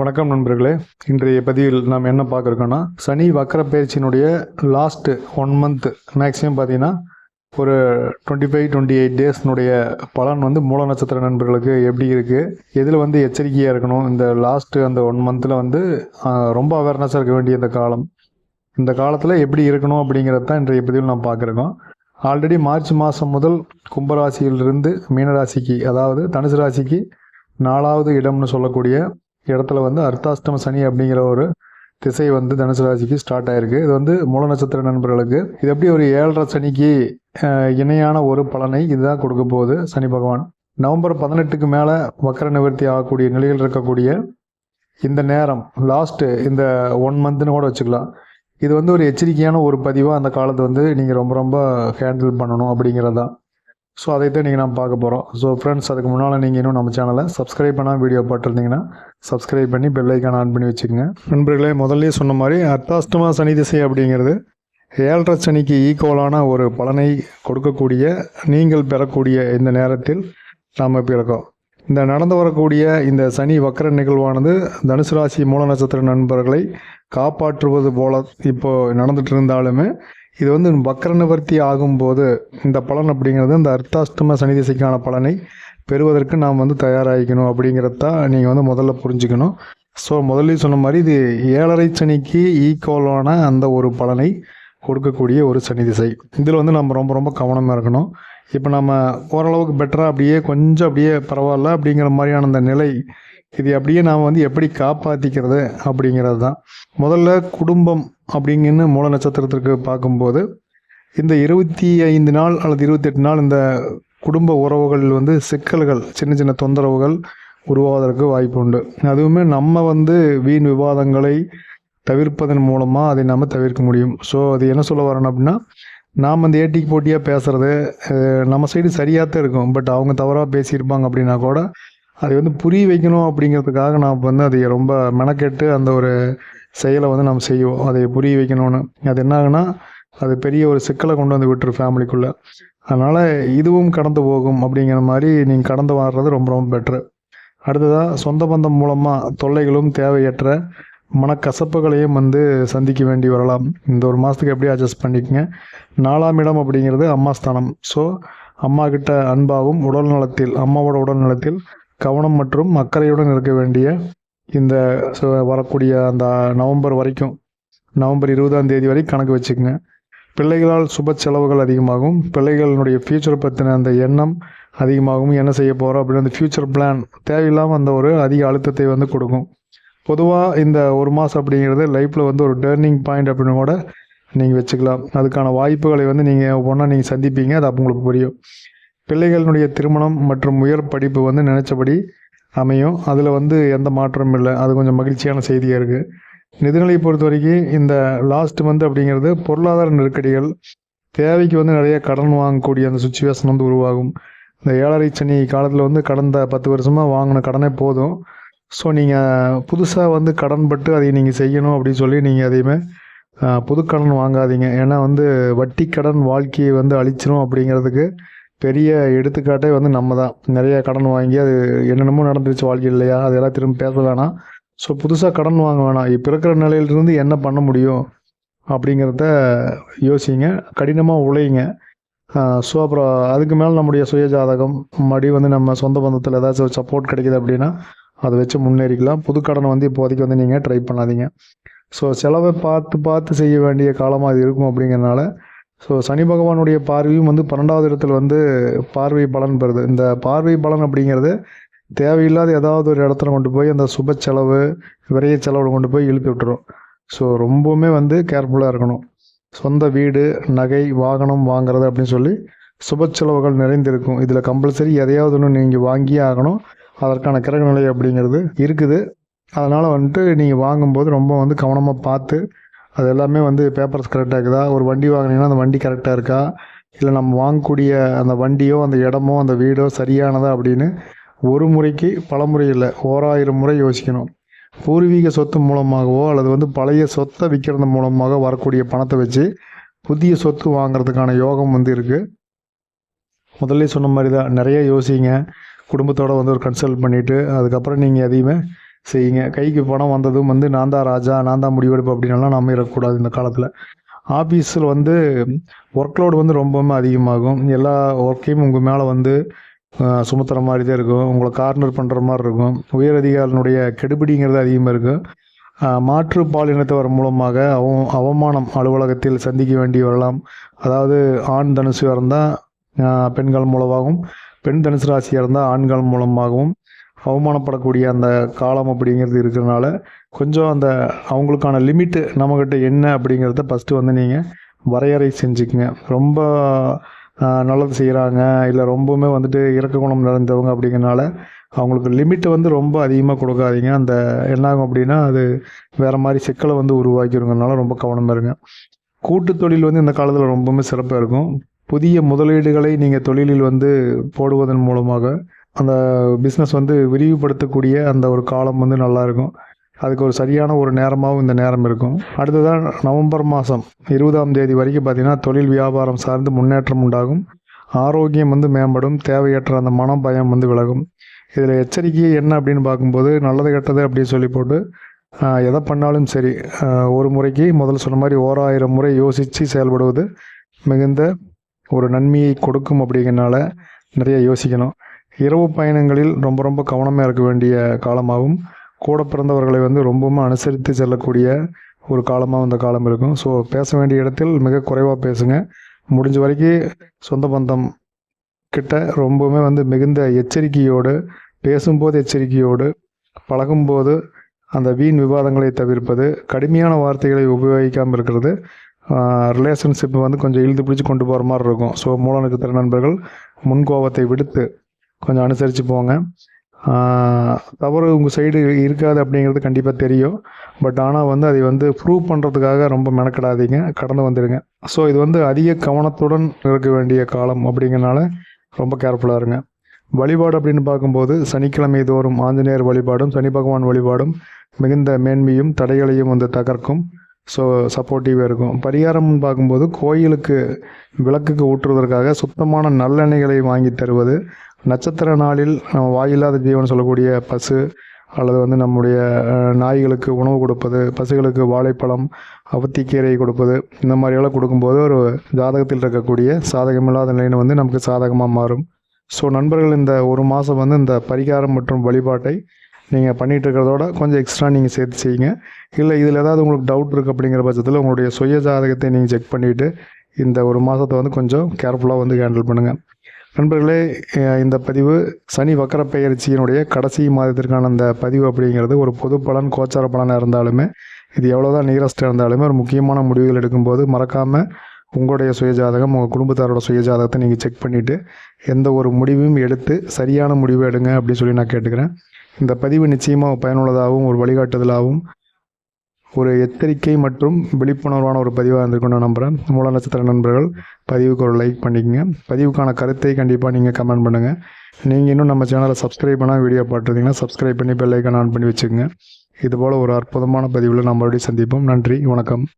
வணக்கம் நண்பர்களே. இன்றைய பதிவில் நாம் என்ன பார்க்குறோன்னா சனி வக்கர பயிற்சியினுடைய லாஸ்ட்டு ஒன் மந்த் மேக்ஸிமம் பார்த்தீங்கன்னா ஒரு டுவெண்ட்டி ஃபைவ் டுவெண்ட்டி எயிட் டேஸ்னுடைய பலன் வந்து மூல நட்சத்திர நண்பர்களுக்கு எப்படி இருக்குது எதில் வந்து எச்சரிக்கையாக இருக்கணும்? இந்த லாஸ்ட்டு அந்த ஒன் மந்தில் வந்து ரொம்ப அவேர்னஸாக இருக்க வேண்டிய இந்த காலம். இந்த காலத்தில் எப்படி இருக்கணும் அப்படிங்கிறது தான் இன்றைய பதிவில் நாம் பார்க்குறோம். ஆல்ரெடி மார்ச் மாதம் முதல் கும்பராசியிலிருந்து மீனராசிக்கு அதாவது தனுசு ராசிக்கு நாலாவது இடம்னு சொல்லக்கூடிய இடத்துல வந்து அர்த்தாஷ்டம சனி அப்படிங்கிற ஒரு திசை வந்து தனுசு ராசிக்கு ஸ்டார்ட் ஆயிருக்கு. இது வந்து மூல நட்சத்திர நண்பர்களுக்கு. இது எப்படி ஒரு ஏழரை சனிக்கு இணையான ஒரு பலனை இதுதான் கொடுக்க போகுது சனி பகவான். நவம்பர் பதினெட்டுக்கு மேலே வக்கர நிவர்த்தி ஆகக்கூடிய நிலையில் இருக்கக்கூடிய இந்த நேரம் லாஸ்ட்டு இந்த ஒன் மந்த்னு கூட வச்சுக்கலாம். இது வந்து ஒரு எச்சரிக்கையான ஒரு பதிவாக அந்த காலத்தை வந்து நீங்கள் ரொம்ப ரொம்ப ஹேண்டில் பண்ணணும் அப்படிங்கிறது தான் ஸோ அதைத்தான் நீங்கள் நம்ம பார்க்க போகிறோம் ஸோ ஃப்ரெண்ட்ஸ் அதுக்கு முன்னால் நீங்கள் இன்னும் நம்ம சேனலை சப்ஸ்கிரைப் பண்ணால் வீடியோ பார்த்துருந்தீங்கன்னா சப்ஸ்கிரைப் பண்ணி பெல் ஆன் பண்ணி வச்சுக்கோங்க. நண்பர்களே முதல்ல சொன்ன மாதிரி அர்த்தாஷ்டமா சனி திசை அப்படிங்கிறது ஏழரை சனிக்கு ஈக்குவலான ஒரு பலனை கொடுக்கக்கூடிய நீங்கள் பெறக்கூடிய இந்த நேரத்தில் நாம் பிறக்கோம் இந்த நடந்து வரக்கூடிய இந்த சனி வக்கர நிகழ்வானது தனுசு ராசி மூல நட்சத்திர நண்பர்களை காப்பாற்றுவது போல இப்போ நடந்துட்டு இருந்தாலுமே இது வந்து வக்கர நிவர்த்தி ஆகும்போது இந்த பலன் அப்படிங்கிறது இந்த அர்த்தாஷ்டம சனி திசைக்கான பலனை பெறுவதற்கு நாம் வந்து தயாராகிக்கணும் அப்படிங்கிறத நீங்கள் வந்து முதல்ல புரிஞ்சுக்கணும். ஸோ முதல்ல சொன்ன மாதிரி இது ஏழரை சனிக்கு ஈக்குவலான அந்த ஒரு பலனை கொடுக்கக்கூடிய ஒரு சனி திசை. இதில் வந்து நம்ம ரொம்ப ரொம்ப கவனமாக இருக்கணும். இப்போ நம்ம ஓரளவுக்கு பெட்டராக அப்படியே கொஞ்சம் அப்படியே பரவாயில்ல அப்படிங்கிற மாதிரியான அந்த நிலை இது அப்படியே நாம் வந்து எப்படி காப்பாற்றிக்கிறது அப்படிங்கிறது தான் முதல்ல குடும்பம் அப்படிங்கன்னு மூல நட்சத்திரத்திற்கு பார்க்கும்போது இந்த இருபத்தி ஐந்து நாள் அல்லது இருபத்தெட்டு நாள் இந்த குடும்ப உறவுகளில் வந்து சிக்கல்கள் சின்ன சின்ன தொந்தரவுகள் உருவாவதற்கு வாய்ப்பு உண்டு. அதுவுமே நம்ம வந்து வீண் விவாதங்களை தவிர்ப்பதன் மூலமாக அதை நம்ம தவிர்க்க முடியும். ஸோ அது என்ன சொல்ல வரணும் அப்படின்னா நாம் அந்த ஏட்டிக்கு போட்டியாக பேசுகிறது நம்ம சைடு சரியாக தான் இருக்கும். பட் அவங்க தவறாக பேசியிருப்பாங்க அப்படின்னா கூட அதை வந்து புரிய வைக்கணும் அப்படிங்கிறதுக்காக நாம் வந்து அதை ரொம்ப மெனக்கெட்டு அந்த ஒரு செயலை வந்து நாம் செய்வோம். அதை புரிய வைக்கணும்னு. அது என்ன ஆகுனா அது பெரிய ஒரு சிக்கலை கொண்டு வந்து விட்டுரு ஃபேமிலிக்குள்ளே அதனால் இதுவும் கடந்து போகும் அப்படிங்கிற மாதிரி நீங்கள் கடந்து வர்றது ரொம்ப ரொம்ப பெட்ரு அடுத்ததாக சொந்த பந்தம் மூலமாக தொல்லைகளும் தேவையற்ற மனக்கசப்புகளையும் வந்து சந்திக்க வேண்டி வரலாம். இந்த ஒரு மாதத்துக்கு எப்படி அட்ஜஸ்ட் பண்ணிக்கங்க. நாலாம் இடம் அப்படிங்கிறது அம்மா ஸ்தானம். ஸோ அம்மா கிட்ட அன்பாகவும் உடல் நலத்தில் அம்மாவோட உடல் நலத்தில் கவனம் மற்றும் அக்கறையுடன் இருக்க வேண்டிய இந்த சு- வரக்கூடிய அந்த நவம்பர் வரைக்கும் நவம்பர் இருபதாம் தேதி வரை கணக்கு வச்சுக்கோங்க. பிள்ளைகளால் சுப செலவுகள் அதிகமாகும். பிள்ளைகளினுடைய ஃப்யூச்சர் பற்றின அந்த எண்ணம் அதிகமாகும். என்ன செய்ய போகிறோம் அப்படின்னு அந்த ஃப்யூச்சர் பிளான் தேவையில்லாமல் அந்த ஒரு அதிக அழுத்தத்தை வந்து கொடுக்கும். பொதுவாக இந்த ஒரு மாதம் அப்படிங்கிறது லைஃப்பில் வந்து ஒரு டேர்னிங் பாயிண்ட் அப்படின்னு கூட நீங்கள் வச்சுக்கலாம். அதுக்கான வாய்ப்புகளை வந்து நீங்கள் ஒன்றா நீங்கள் சந்திப்பீங்க. அது அப்போ உங்களுக்கு புரியும். பிள்ளைகளினுடைய திருமணம் மற்றும் உயர் படிப்பு வந்து நினச்சபடி அமையும். அதில் வந்து எந்த மாற்றமும் இல்லை. அது கொஞ்சம் மகிழ்ச்சியான செய்தியாக இருக்குது நிதிநிலையை பொறுத்த வரைக்கும் இந்த லாஸ்ட் மந்த் அப்படிங்கிறது பொருளாதார நெருக்கடிகள் தேவைக்கு வந்து நிறைய கடன் வாங்கக்கூடிய அந்த சுச்சுவேஷன் வந்து உருவாகும். இந்த ஏழரை சனி காலத்தில் வந்து கடந்த பத்து வருஷமாக வாங்கின கடனே போதும். ஸோ நீங்கள் புதுசாக வந்து கடன் பட்டு அதை நீங்கள் செய்யணும் அப்படின்னு சொல்லி நீங்கள் அதையுமே புது கடன் வாங்காதீங்க. ஏன்னா வந்து வட்டி கடன் வாழ்க்கையை வந்து அழிச்சிரும் அப்படிங்கிறதுக்கு பெரிய எடுத்துக்காட்டே வந்து நம்ம தான் நிறைய கடன் வாங்கி அது என்னென்னமோ நடந்துருச்சு வாழ்க்கை இல்லையா? அதெல்லாம் திரும்ப பேச வேணாம். ஸோ புதுசாக கடன் வாங்க வேணாம். இப்போ இருக்கிற நிலையிலிருந்து என்ன பண்ண முடியும்? அப்படிங்கிறத யோசிங்க. கடினமாக உழையுங்க. ஸோ அப்புறம் அதுக்கு மேலே நம்முடைய சுய ஜாதகம் மறுபடியும் வந்து நம்ம சொந்த பந்தத்தில் ஏதாச்சும் ஒரு சப்போர்ட் கிடைக்குது அப்படின்னா அதை வச்சு முன்னேறிக்கலாம். புது கடனை வந்து இப்போதைக்கு வந்து நீங்கள் ட்ரை பண்ணாதீங்க. ஸோ செலவை பார்த்து பார்த்து செய்ய வேண்டிய காலமாக அது இருக்கும் அப்படிங்கிறனால ஸோ சனி பகவானுடைய பார்வையும் வந்து பன்னெண்டாவது இடத்துல வந்து பார்வை பலன் பெறுது. இந்த பார்வை பலன் அப்படிங்கிறது தேவையில்லாத ஏதாவது ஒரு இடத்துல கொண்டு போய் அந்த சுப செலவு விரைய செலவில் கொண்டு போய் இழுப்பி விட்டுரும். ஸோ ரொம்பவுமே வந்து கேர்ஃபுல்லாக இருக்கணும். சொந்த வீடு நகை வாகனம் வாங்குறது அப்படின்னு சொல்லி சுப செலவுகள் நிறைந்திருக்கும். இதில் கம்பல்சரி எதையாவது ஒன்று நீங்கள் வாங்கியே ஆகணும். அதற்கான கிரக நிலை அப்படிங்கிறது இருக்குது. அதனால் வந்துட்டு நீங்கள் வாங்கும்போது ரொம்ப வந்து கவனமாக பார்த்து அது எல்லாமே வந்து பேப்பர்ஸ் கரெக்டாக இருக்குதா? ஒரு வண்டி வாங்கினீங்கன்னா அந்த வண்டி கரெக்டாக இருக்கா? இல்லை நம்ம வாங்கக்கூடிய அந்த வண்டியோ அந்த இடமோ அந்த வீடோ சரியானதா அப்படின்னு ஒரு முறைக்கு பல முறை இல்லை ஓராயிரம் முறை யோசிக்கணும். பூர்வீக சொத்து மூலமாகவோ அல்லது வந்து பழைய சொத்தை விற்கிறது மூலமாக வரக்கூடிய பணத்தை வச்சு புதிய சொத்து வாங்குறதுக்கான யோகம் வந்து இருக்குது முதல்ல சொன்ன மாதிரி தான் நிறைய யோசிங்க. குடும்பத்தோடு வந்து ஒரு கன்சல்ட் பண்ணிவிட்டு அதுக்கப்புறம் நீங்கள் எதையுமே செய்யுங்க. கைக்கு பணம் வந்ததும் வந்து நான் தான் ராஜா நான் தான் முடிவெடுப்பேன் அப்படின்லாம் நம்ம இருக்கக்கூடாது இந்த காலத்தில். ஆஃபீஸில் வந்து ஒர்க் லோடு வந்து ரொம்பவுமே அதிகமாகும். எல்லா ஒர்க்கையும் உங்கள் மேலே வந்து சுமத்துற மாதிரி தான் இருக்கும். உங்களை கார்னர் பண்ணுற மாதிரி இருக்கும். உயர் அதிகாரினுடைய கெடுபிடிங்கிறது அதிகமாக இருக்கும். ஆஹ், மாற்று பாலினத்தவர் மூலமாக அவ அவமானம் அலுவலகத்தில் சந்திக்க வேண்டி வரலாம். அதாவது ஆண் தனுசு இருந்தால் பெண்கள் மூலமாகவும் பெண் தனுசு ராசியாக இருந்தால் ஆண்கள் மூலமாகவும் அவமானப்படக்கூடிய அந்த காலம் அப்படிங்கிறது இருக்கிறனால கொஞ்சம் அந்த அவங்களுக்கான லிமிட்டு நம்மக்கிட்ட என்ன அப்படிங்கிறத ஃபஸ்ட்டு வந்து நீங்கள் வரையறை செஞ்சுக்கங்க. ரொம்ப நல்லது செய்கிறாங்க இல்லை ரொம்பவுமே வந்துட்டு இறக்க குணம் நிறைந்தவங்க அப்படிங்கிறனால அவங்களுக்கு லிமிட்டை வந்து ரொம்ப அதிகமாக கொடுக்காதீங்க. அந்த என்னாகும் அப்படின்னா அது வேறு மாதிரி சிக்கலை வந்து உருவாக்கிருங்கனால ரொம்ப கவனமாக இருங்க. கூட்டு தொழில் வந்து இந்த காலத்தில் ரொம்பவுமே சிறப்பாக இருக்கும். புதிய முதலீடுகளை நீங்கள் தொழிலில் வந்து போடுவதன் மூலமாக அந்த பிஸ்னஸ் வந்து விரிவுபடுத்தக்கூடிய அந்த ஒரு காலம் வந்து நல்லா இருக்கும் அதுக்கு ஒரு சரியான ஒரு நேரமாகவும் இந்த நேரம் இருக்கும். அடுத்ததான் நவம்பர் மாதம் இருபதாம் தேதி வரைக்கும் பார்த்தீங்கன்னா தொழில் வியாபாரம் சார்ந்து முன்னேற்றம் உண்டாகும். ஆரோக்கியம் வந்து மேம்படும். தேவையற்ற அந்த மனம் பயம் வந்து விலகும். இதில் எச்சரிக்கை என்ன அப்படின்னு பார்க்கும்போது நல்லது கெட்டது அப்படின்னு சொல்லி போட்டு எதை பண்ணாலும் சரி ஒரு முறைக்கு முதல்ல சொன்ன மாதிரி ஓராயிரம் முறை யோசித்து செயல்படுவது மிகுந்த ஒரு நன்மையை கொடுக்கும் அப்படிங்கிறனால நிறைய யோசிக்கணும். இரவு பயணங்களில் ரொம்ப ரொம்ப கவனமாக இருக்க வேண்டிய காலமாகவும் கூட பிறந்தவர்களை வந்து ரொம்பவும் அனுசரித்து செல்லக்கூடிய ஒரு காலமாக இந்த காலம் இருக்கும். ஸோ பேச வேண்டிய இடத்தில் மிக குறைவாக பேசுங்க. முடிஞ்ச வரைக்கும் சொந்த பந்தம் கிட்ட ரொம்பவுமே வந்து மிகுந்த எச்சரிக்கையோடு பேசும்போது எச்சரிக்கையோடு பழகும்போது அந்த வீண் விவாதங்களை தவிர்ப்பது கடுமையான வார்த்தைகளை உபயோகிக்காமல் இருக்கிறது. ரிலேஷன்ஷிப் வந்து கொஞ்சம் இழுத்து பிடிச்சி கொண்டு போகிற மாதிரி இருக்கும். ஸோ மூல நட்சத்திர நண்பர்கள் முன்கோபத்தை விடுத்து கொஞ்சம் அனுசரித்து போங்க. தவறு உங்கள் சைடு இருக்காது அப்படிங்கிறது கண்டிப்பாக தெரியும். பட் ஆனால் வந்து அதை வந்து ப்ரூவ் பண்ணுறதுக்காக ரொம்ப மெனக்கிடாதீங்க. கடந்து வந்துடுங்க ஸோ இது வந்து அதிக கவனத்துடன் இருக்க வேண்டிய காலம் அப்படிங்கிறனால ரொம்ப கேர்ஃபுல்லாக இருங்க. வழிபாடு அப்படின்னு பார்க்கும்போது சனிக்கிழமை தோறும் ஆஞ்சநேயர் வழிபாடும் சனி பகவான் வழிபாடும் மிகுந்த மேன்மையும் தடைகளையும் வந்து தகர்க்கும். ஸோ சப்போர்ட்டிவாக இருக்கும். பரிகாரம்னு பார்க்கும்போது கோயிலுக்கு விளக்குக்கு ஊற்றுவதற்காக சுத்தமான நல்லெண்ணெய்களை வாங்கி தருவது நட்சத்திர நாளில் நம்ம வாயில்லாத ஜீவன் சொல்லக்கூடிய பசு அல்லது வந்து நம்முடைய நாய்களுக்கு உணவு கொடுப்பது பசுகளுக்கு வாழைப்பழம் அவத்திக்கீரை கொடுப்பது இந்த மாதிரியெல்லாம் கொடுக்கும்போது ஒரு ஜாதகத்தில் இருக்கக்கூடிய சாதகமில்லாத நிலைன்னு வந்து நமக்கு சாதகமாக மாறும். ஸோ நண்பர்கள் இந்த ஒரு மாதம் வந்து இந்த பரிகாரம் மற்றும் வழிபாட்டை நீங்கள் பண்ணிகிட்டு இருக்கிறதோட கொஞ்சம் எக்ஸ்ட்ரா நீங்கள் சேர்த்து செய்யுங்க. இல்லை இதில் ஏதாவது உங்களுக்கு டவுட் இருக்குது அப்படிங்கிற பட்சத்தில் உங்களுடைய சுய ஜாதகத்தை நீங்கள் செக் பண்ணிவிட்டு இந்த ஒரு மாதத்தை வந்து கொஞ்சம் கேர்ஃபுல்லாக வந்து ஹேண்டில் பண்ணுங்கள் நண்பர்களே இந்த பதிவு சனி வக்கர பெயர்ச்சியினுடைய கடைசி மாதத்திற்கான அந்த பதிவு அப்படிங்கிறது ஒரு பொது பலன் கோச்சார பலனாக இருந்தாலுமே இது எவ்வளோதான் நியரஸ்ட்டாக இருந்தாலுமே ஒரு முக்கியமான முடிவுகள் எடுக்கும்போது மறக்காமல் உங்களுடைய சுயஜாதகம் உங்கள் குடும்பத்தாரோட சுயஜாதகத்தை நீங்கள் செக் பண்ணிவிட்டு எந்த ஒரு முடிவையும் எடுத்து சரியான முடிவை எடுங்க அப்படின்னு சொல்லி நான் கேட்டுக்கிறேன். இந்த பதிவு நிச்சயமாக பயனுள்ளதாகவும் ஒரு வழிகாட்டுதலாகவும் ஒரு எச்சரிக்கை மற்றும் விழிப்புணர்வான ஒரு பதிவாக இருந்திருக்கும் நான் நம்புகிறேன் மூல நட்சத்திர நண்பர்கள் பதிவுக்கு ஒரு லைக் பண்ணிக்கங்க. பதிவுக்கான கருத்தை கண்டிப்பாக நீங்கள் கமெண்ட் பண்ணுங்கள் நீங்கள் இன்னும் நம்ம சேனலை சப்ஸ்கிரைப் பண்ணால் வீடியோ பார்த்துருந்தீங்கன்னா சப்ஸ்கிரைப் பண்ணி பெல் ஆன் பண்ணி வச்சுக்கோங்க. இதுபோல் ஒரு அற்புதமான பதிவில் நம்ம மறுபடியும் சந்திப்போம். நன்றி வணக்கம்.